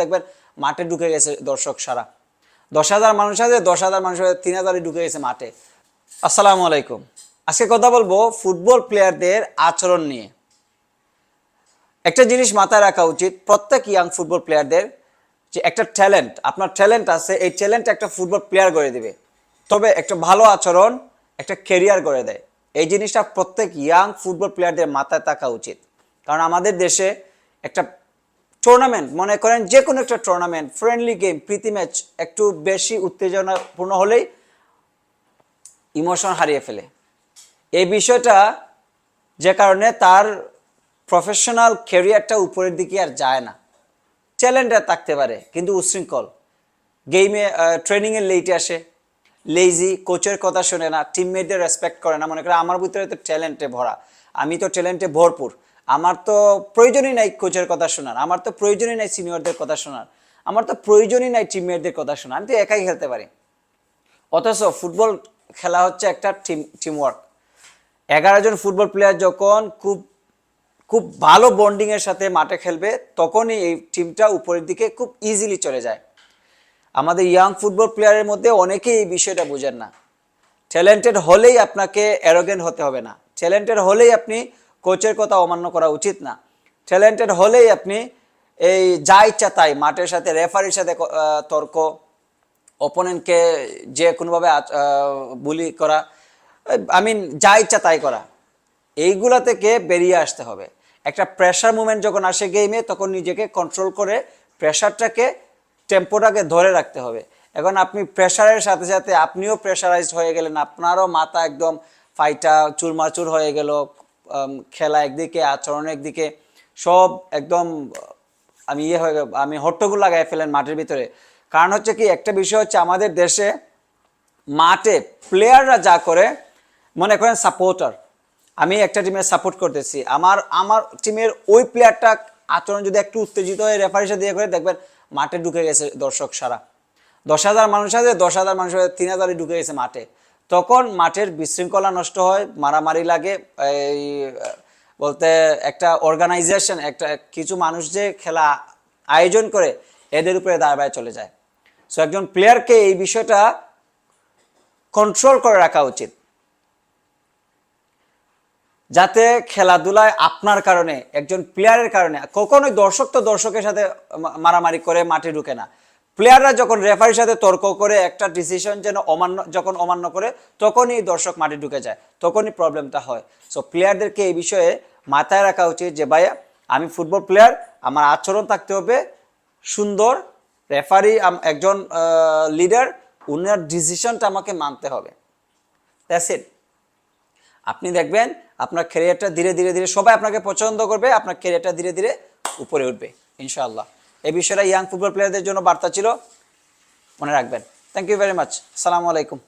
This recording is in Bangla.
দেখবেন মাঠে ঢুকে গেছে দর্শক সারা। দশ হাজার মানুষ আছে, দশ হাজার মানুষ তিন হাজারই ঢুকে গেছে মাঠে। আসসালামু আলাইকুম। আজকে কথা বলব ফুটবল প্লেয়ারদের আচরণ নিয়ে। একটা জিনিস মাথায় রাখা উচিত, প্রত্যেক ইয়াং ফুটবল প্লেয়ারদের যে একটা ট্যালেন্ট আপনার ট্যালেন্ট আছে, এই ট্যালেন্ট একটা ফুটবল প্লেয়ার করে দিবে। তবে একটা ভালো আচরণ, একটা কেরিয়ার করে দেয়। এই জিনিসটা প্রত্যেক ইয়াং ফুটবল প্লেয়ারদের মাথায় থাকা উচিত। কারণ আমাদের দেশে একটা টুর্নামেন্ট মনে করেন যে কোনো একটা টুর্নামেন্ট ফ্রেন্ডলি গেম প্রীতি ম্যাচ একটু বেশি উত্তেজনাপূর্ণ হলেই ইমোশন হারিয়ে ফেলে। এই বিষয়টা যে কারণে তার প্রফেশনাল ক্যারিয়ারটা উপরের দিকে আর যায় না। চ্যালেঞ্জার থাকতে পারে, কিন্তু উশৃঙ্খল। গেমে ট্রেনিংয়ে লেটে আসে লেজি কোচের কথা শোনে না টিমমেটদের রেসপেক্ট করে না। মনে করে আমার ভিতরে তো ট্যালেন্টে ভরা, আমি তো ট্যালেন্টে ভরপুর। আমার তো প্রয়োজনই নাই কোচের কথা শোনার, আমার তো প্রয়োজনই নাই সিনিয়রদের কথা শোনার, আমার তো প্রয়োজনই নাই টিমমেটদের কথা শোনার, আমি তো একাই খেলতে পারি। অথচ ফুটবল খেলা হচ্ছে একটা টিম টিমওয়ার্ক এগারো জন ফুটবল প্লেয়ার যখন খুব খুব ভালো বন্ডিংয়ের সাথে মাঠে খেলবে, তখনই এই টিমটা উপরের দিকে খুব ইজিলি চলে যায়। আমাদের ইয়াং ফুটবল প্লেয়ারের মধ্যে অনেকেই এই বিষয়টা বোঝেন না। ট্যালেন্টেড হলেই আপনাকে অ্যারোগেন্ট হতে হবে না। ট্যালেন্টেড হলেই আপনি কোচের কথা অমান্য করা উচিত না। ট্যালেন্টেড হলেই আপনি এই যা ইচ্ছা তাই মাঠের সাথে, রেফারির সাথে তর্ক অপোনেন্টকে যে কোনোভাবে বুলি করা, আই মিন যা ইচ্ছা তাই করা এইগুলা থেকে বেরিয়ে আসতে হবে। একটা প্রেশার মুভমেন্ট যখন আসে গেমে তখন নিজেকে কন্ট্রোল করে প্রেশারটাকে টেম্পোটাকে ধরে রাখতে হবে। এখন আপনি প্রেশারের সাথে সাথে আপনিও প্রেশারাইজড হয়ে গেলেন, আপনারও মাথা একদম ফাইটা চুরমাচুর হয়ে গেল খেলা একদিকে, আচরণ একদিকে, সব একদম, আমি ইয়ে হয়ে আমি হট্টগুল লাগাই ফেলেন মাঠের ভিতরে। কারণ হচ্ছে কি, একটা বিষয় হচ্ছে আমাদের দেশে মাঠে প্লেয়াররা যা করে, মনে করেন সাপোর্টার আমি একটা টিমের সাপোর্ট করতেছি। আমার আমার টিমের ওই প্লেয়ারটা আচরণ যদি একটু উত্তেজিত হয়ে রেফারির সাথে দিয়ে করে, দেখবেন মাঠে ঢুকে গেছে দর্শক সারা। দশ হাজার মানুষ আছে, দশ হাজার মানুষ তিন হাজারই ঢুকে গেছে মাঠে। তখন মাঠের বিশৃঙ্খলা নষ্ট হয়, মারামারি লাগে, এই, বলতে একটা অর্গানাইজেশন একটা কিছু মানুষ যে খেলা আয়োজন করে, এদের উপরে দাঁড়ায় চলে যায়। সো একজন প্লেয়ারকে এই বিষয়টা কন্ট্রোল করে রাখা উচিত। যাতে খেলাধুলায় আপনার কারণে, একজন প্লেয়ারের কারণে, কখনোই দর্শক তো দর্শকের সাথে মারামারি করে মাঠে ঢুকে না। প্লেয়াররা যখন রেফারির সাথে তর্ক করে, একটা ডিসিশন যেন অমান্য, যখন অমান্য করে, তখনই দর্শক মাঠে ঢুকে যায়, তখনই প্রবলেমটা হয়। সো প্লেয়ারদেরকে এই বিষয়ে মাথায় রাখা উচিত যে, ভাইয়া, আমি ফুটবল প্লেয়ার আমার আচরণ থাকতে হবে সুন্দর রেফারি একজন লিডার উনার ডিসিশনটা আমাকে মানতে হবে। দ্যাটস ইট আপনি দেখবেন, আপনার ক্যারিয়ারটা ধীরে ধীরে ধীরে সবাই আপনাকে পছন্দ করবে, আপনার ক্যারিয়ারটা ধীরে ধীরে উপরে উঠবে, ইনশাআল্লাহ। এই বিষয়টা ইয়াং ফুটবল প্লেয়ারদের জন্য বার্তা ছিল। মনে রাখবেন। থ্যাংক ইউ ভেরি মাচ সালামু আলাইকুম